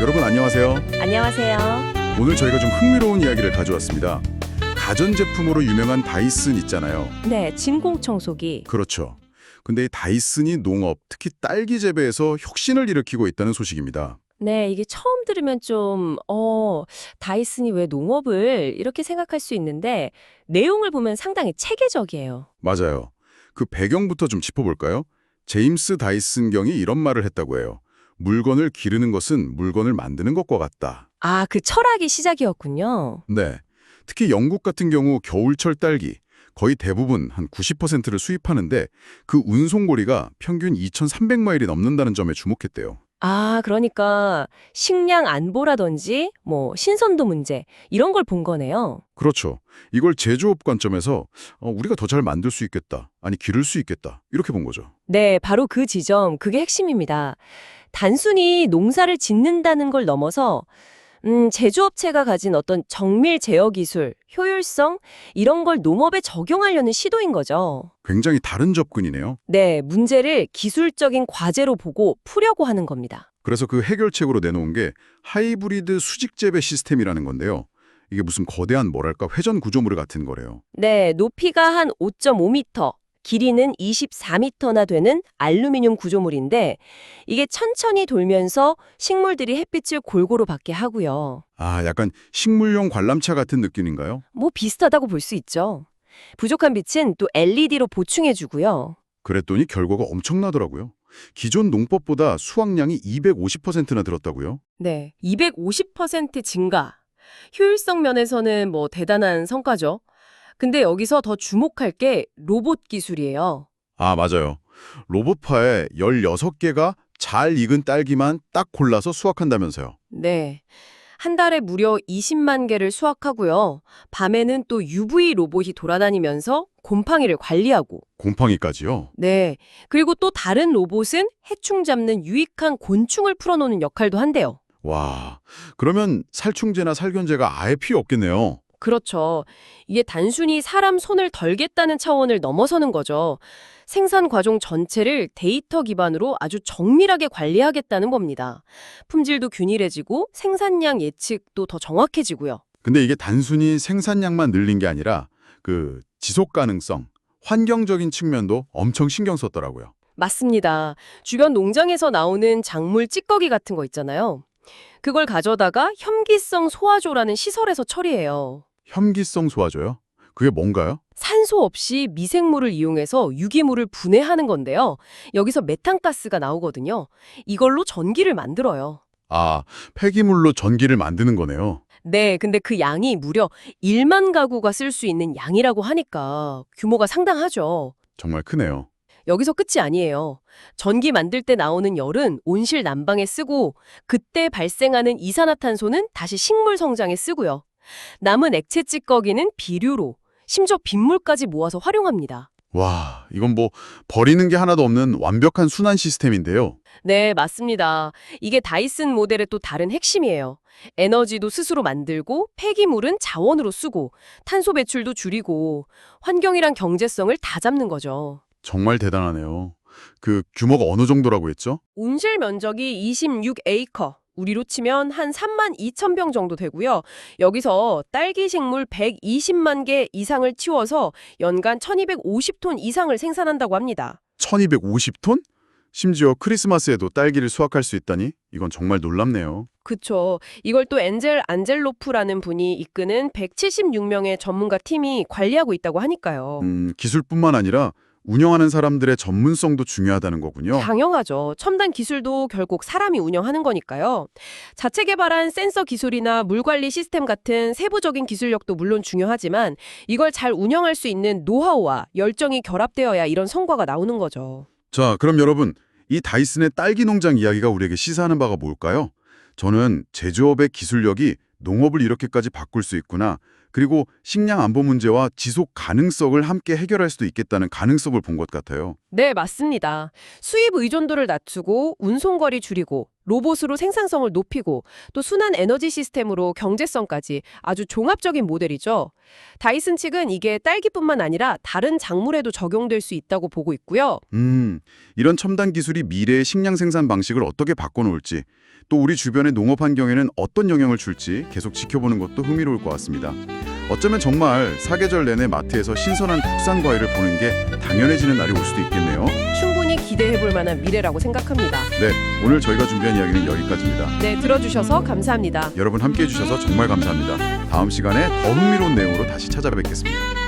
여러분 안녕하세요. 안녕하세요. 오늘 저희가 좀 흥미로운 이야기를 가져왔습니다. 가전제품으로 유명한 다이슨 있잖아요. 네, 진공 청소기. 그렇죠. 근데 이 다이슨이 농업, 특히 딸기 재배에서 혁신을 일으키고 있다는 소식입니다. 네, 이게 처음 들으면 좀, 어, 다이슨이 왜 농업을 이렇게 생각할 수 있는데, 내용을 보면 상당히 체계적이에요. 맞아요. 그 배경부터 좀 짚어볼까요? 제임스 다이슨 경이 이런 말을 했다고 해요. 물건을 기르는 것은 물건을 만드는 것과 같다. 아, 그 철학이 시작이었군요. 네. 특히 영국 같은 경우 겨울철 딸기 거의 대부분 한 90%를 수입하는데 그 운송거리가 평균 2,300마일이 넘는다는 점에 주목했대요. 아, 그러니까 식량 안보라든지 뭐 신선도 문제 이런 걸 본 거네요. 그렇죠. 이걸 제조업 관점에서 어, 우리가 더 잘 만들 수 있겠다. 아니 기를 수 있겠다. 이렇게 본 거죠. 네, 바로 그 지점, 그게 핵심입니다. 단순히 농사를 짓는다는 걸 넘어서 음, 제조업체가 가진 어떤 정밀 제어 기술, 효율성 이런 걸 농업에 적용하려는 시도인 거죠. 굉장히 다른 접근이네요. 네, 문제를 기술적인 과제로 보고 풀려고 하는 겁니다. 그래서 그 해결책으로 내놓은 게 하이브리드 수직 재배 시스템이라는 건데요. 이게 무슨 거대한 뭐랄까 회전 구조물 같은 거래요. 네, 높이가 한 5.5m, 길이는 24m나 되는 알루미늄 구조물인데 이게 천천히 돌면서 식물들이 햇빛을 골고루 받게 하고요. 아, 약간 식물용 관람차 같은 느낌인가요? 뭐 비슷하다고 볼 수 있죠. 부족한 빛은 또 LED로 보충해주고요. 그랬더니 결과가 엄청나더라고요. 기존 농법보다 수확량이 250%나 늘었다고요? 네, 250% 증가. 효율성 면에서는 뭐 대단한 성과죠. 근데 여기서 더 주목할 게 로봇 기술이에요. 아, 맞아요. 로봇파에 16개가 잘 익은 딸기만 딱 골라서 수확한다면서요. 네. 한 달에 무려 20만 개를 수확하고요. 밤에는 또 UV 로봇이 돌아다니면서 곰팡이를 관리하고. 곰팡이까지요? 네. 그리고 또 다른 로봇은 해충 잡는 유익한 곤충을 풀어놓는 역할도 한대요. 와, 그러면 살충제나 살균제가 아예 필요 없겠네요. 그렇죠. 이게 단순히 사람 손을 덜겠다는 차원을 넘어서는 거죠. 생산 과정 전체를 데이터 기반으로 아주 정밀하게 관리하겠다는 겁니다. 품질도 균일해지고 생산량 예측도 더 정확해지고요. 근데 이게 단순히 생산량만 늘린 게 아니라 그 지속 가능성, 환경적인 측면도 엄청 신경 썼더라고요. 맞습니다. 주변 농장에서 나오는 작물 찌꺼기 같은 거 있잖아요. 그걸 가져다가 혐기성 소화조라는 시설에서 처리해요. 혐기성 소화조요? 그게 뭔가요? 산소 없이 미생물을 이용해서 유기물을 분해하는 건데요. 여기서 메탄가스가 나오거든요. 이걸로 전기를 만들어요. 아, 폐기물로 전기를 만드는 거네요. 네, 근데 그 양이 무려 1만 가구가 쓸 수 있는 양이라고 하니까 규모가 상당하죠. 정말 크네요. 여기서 끝이 아니에요. 전기 만들 때 나오는 열은 온실 난방에 쓰고 그때 발생하는 이산화탄소는 다시 식물 성장에 쓰고요. 남은 액체 찌꺼기는 비료로 심지어 빗물까지 모아서 활용합니다. 와, 이건 뭐 버리는 게 하나도 없는 완벽한 순환 시스템인데요. 네, 맞습니다. 이게 다이슨 모델의 또 다른 핵심이에요. 에너지도 스스로 만들고 폐기물은 자원으로 쓰고 탄소 배출도 줄이고 환경이랑 경제성을 다 잡는 거죠. 정말 대단하네요. 그 규모가 어느 정도라고 했죠? 온실 면적이 26 에이커. 우리로 치면 한 3만 2천 병 정도 되고요. 여기서 딸기 식물 120만 개 이상을 치워서 연간 1250톤 이상을 생산한다고 합니다. 1250톤? 심지어 크리스마스에도 딸기를 수확할 수 있다니? 이건 정말 놀랍네요. 그쵸. 이걸 또 엔젤 안젤로프라는 분이 이끄는 176명의 전문가 팀이 관리하고 있다고 하니까요. 음, 기술뿐만 아니라 운영하는 사람들의 전문성도 중요하다는 거군요. 당연하죠. 첨단 기술도 결국 사람이 운영하는 거니까요. 자체 개발한 센서 기술이나 물 관리 시스템 같은 세부적인 기술력도 물론 중요하지만 이걸 잘 운영할 수 있는 노하우와 열정이 결합되어야 이런 성과가 나오는 거죠. 자, 그럼 여러분, 이 다이슨의 딸기 농장 이야기가 우리에게 시사하는 바가 뭘까요? 저는 제조업의 기술력이 농업을 이렇게까지 바꿀 수 있구나. 그리고 식량 안보 문제와 지속 가능성을 함께 해결할 수도 있겠다는 가능성을 본 것 같아요. 네, 맞습니다. 수입 의존도를 낮추고 운송거리 줄이고 로봇으로 생산성을 높이고 또 순환 에너지 시스템으로 경제성까지 아주 종합적인 모델이죠. 다이슨 측은 이게 딸기뿐만 아니라 다른 작물에도 적용될 수 있다고 보고 있고요. 음, 이런 첨단 기술이 미래의 식량 생산 방식을 어떻게 바꿔놓을지, 또 우리 주변의 농업 환경에는 어떤 영향을 줄지 계속 지켜보는 것도 흥미로울 것 같습니다. 어쩌면 정말 사계절 내내 마트에서 신선한 국산 과일을 보는 게 당연해지는 날이 올 수도 있겠네요. 충분히 기대해 볼 만한 미래라고 생각합니다. 네, 오늘 저희가 준비한 이야기는 여기까지입니다. 네, 들어주셔서 감사합니다. 여러분 함께 해 주셔서 정말 감사합니다. 다음 시간에 더 흥미로운 내용으로 다시 찾아뵙겠습니다.